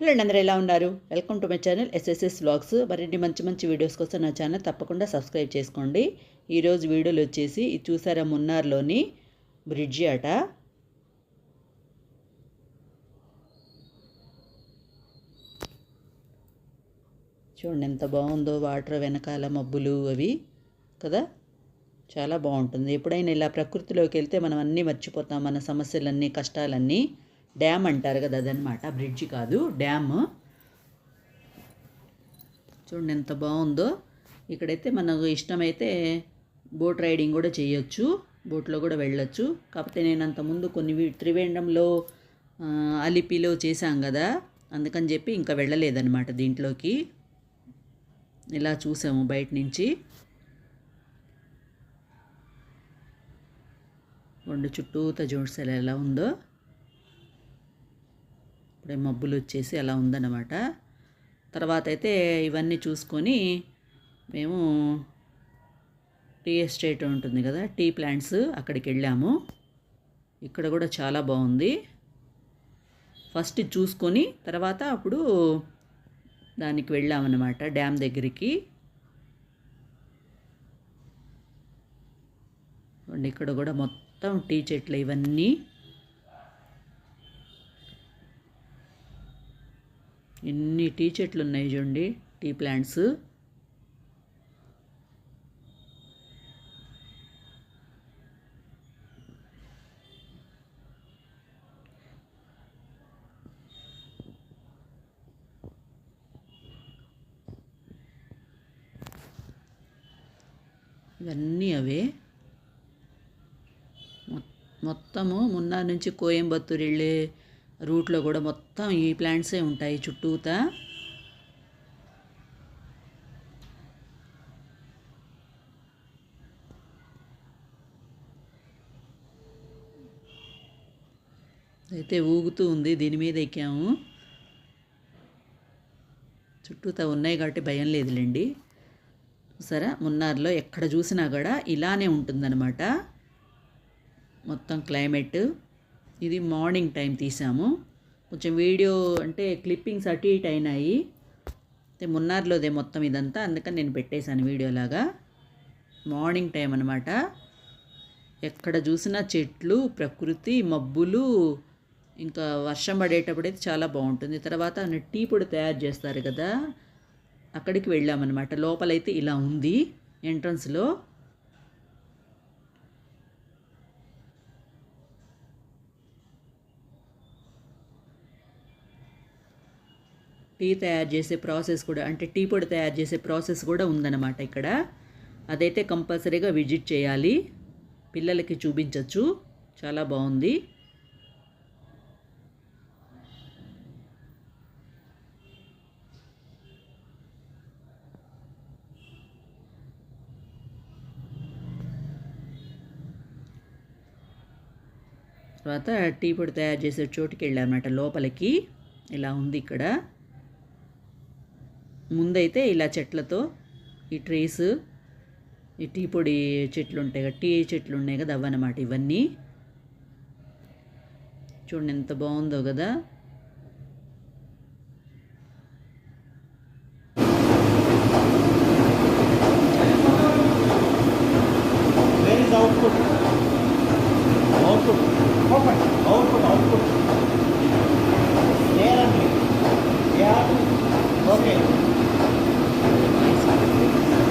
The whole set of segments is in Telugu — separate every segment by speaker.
Speaker 1: హలో అండి అందరూ ఎలా ఉన్నారు? Welcome to my channel S S S vlogs మరిన్ని మంచి మంచి వీడియోస్ కోసం నా ఛానల్ తప్పకుండా సబ్స్క్రైబ్ చేసుకోండి. ఈరోజు వీడియోలు వచ్చేసి ఇది చూసారా మున్నార్లోని బ్రిడ్జి అట చూడండి ఎంత బాగుందో వాటర్ వెనకాల మబ్బులు అవి కదా? చాలా బాగుంటుంది. ఎప్పుడైనా ఇలా ప్రకృతిలోకి వెళ్తే మనం అన్నీ మర్చిపోతాం. మన సమస్యలన్నీ కష్టాలన్నీ. డ్యామ్ అంటారు కదా అదనమాట బ్రిడ్జ్ కాదు డ్యామ్ చూడండి ఎంత బాగుందో. ఇక్కడైతే మనకు ఇష్టమైతే బోట్ రైడింగ్ కూడా చేయొచ్చు బోట్లో కూడా వెళ్ళొచ్చు. కాకపోతే నేను అంతకుముందు కొన్ని త్రివేంద్రంలో అలిపిలో చేశాం కదా అందుకని చెప్పి ఇంకా వెళ్ళలేదన్నమాట దీంట్లోకి. ఇలా చూసాము బయట నుంచి. రెండు చుట్టూత జోడ్సలు ఎలా ఉందో. ఇప్పుడే మబ్బులు వచ్చేసి అలా ఉందన్నమాట. తర్వాత అయితే ఇవన్నీ చూసుకొని మేము టీ ఎస్టేట్ ఉంటుంది కదా టీ ప్లాంట్స్ అక్కడికి వెళ్ళాము. ఇక్కడ కూడా చాలా బాగుంది. ఫస్ట్ చూసుకొని తర్వాత అప్పుడు దానికి వెళ్ళామన్నమాట డ్యామ్ దగ్గరికి. ఇక్కడ కూడా మొత్తం టీ చెట్లు ఇవన్నీ. ఎన్ని టీ చెట్లు ఉన్నాయి చూడండి టీ ప్లాంట్స్. ఇవన్నీ అవే. మొ- మొత్తము మున్నార్ నుంచి కోయంబత్తూరు వెళ్ళే రూట్లో కూడా మొత్తం ఈ ప్లాంట్సే ఉంటాయి చుట్టూతా. అయితే ఊగుతూ ఉంది దీని మీద ఎక్కాము. చుట్టూతా ఉన్నాయి కాబట్టి భయం లేదులేండి. సరే మున్నార్లో ఎక్కడ చూసినా కూడా ఇలానే ఉంటుందన్నమాట. మొత్తం క్లైమేట్. ఇది మార్నింగ్ టైం తీసాము. కొంచెం వీడియో అంటే క్లిప్పింగ్స్ అటు ఇటు అయినాయి. అయితే మున్నార్లోదే మొత్తం ఇదంతా. అందుకని నేను పెట్టేశాను వీడియో లాగా. మార్నింగ్ టైం అనమాట ఎక్కడ చూసినా చెట్లు ప్రకృతి మబ్బులు ఇంకా వర్షం పడేటప్పుడైతే చాలా బాగుంటుంది. తర్వాత టీ పొడి తయారు చేస్తారు కదా. అక్కడికి వెళ్ళామన్నమాట. లోపలైతే ఇలా ఉంది ఎంట్రన్స్లో. టీ తయారు చేసే ప్రాసెస్ కూడా అంటే టీ పొడి తయారు చేసే ప్రాసెస్ కూడా ఉందన్నమాట ఇక్కడ. అదైతే కంపల్సరీగా విజిట్ చేయాలి. పిల్లలకి చూపించవచ్చు చాలా బాగుంది. తర్వాత టీ పొడి తయారు చేసే చోటుకి వెళ్ళామన్నమాట లోపలికి. ఇలా ఉంది ఇక్కడ. ముందైతే ఇలా చెట్లతో ఈ ట్రీస్ ఈ టీ పొడి చెట్లు ఉంటాయి కదా టీ చెట్లు ఉన్నాయి కదా అవన్నమాట ఇవన్నీ. చూడండి ఎంత బాగుందో కదా.
Speaker 2: Okay Ay, sarap din.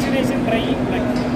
Speaker 2: direction trying like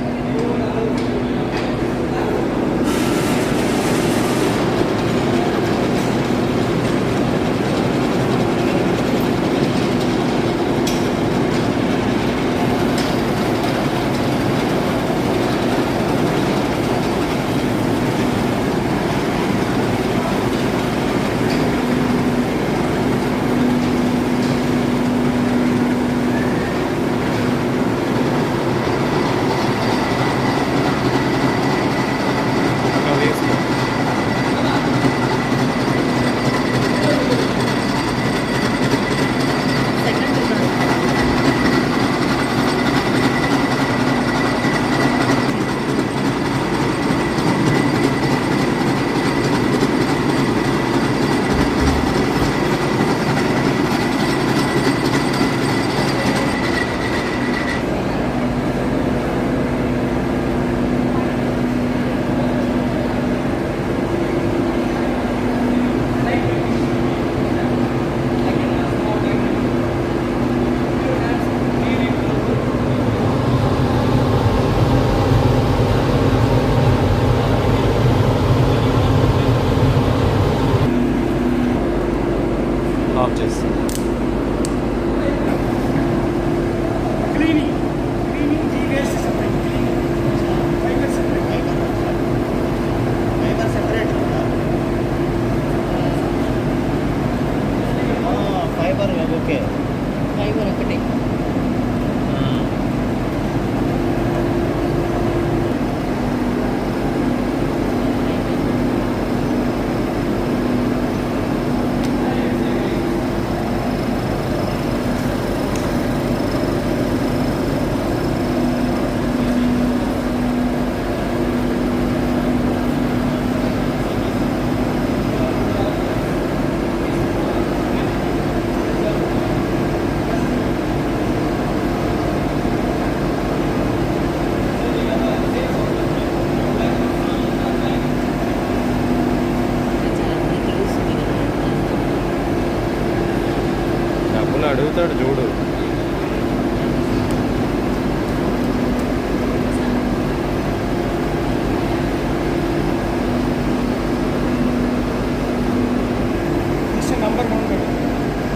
Speaker 2: この国
Speaker 3: చదువుతాడు చూడు.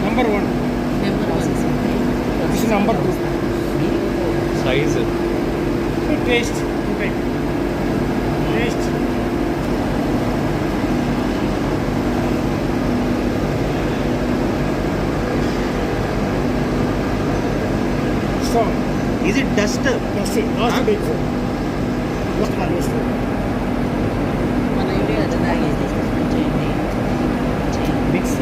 Speaker 1: Number one
Speaker 2: number two.
Speaker 3: Size
Speaker 2: Taste. Okay.
Speaker 3: Dust
Speaker 2: That's it. Last
Speaker 3: Huh?
Speaker 2: big. Last one. Last one.
Speaker 1: మన ఇండియా చేయండి
Speaker 3: మిక్స్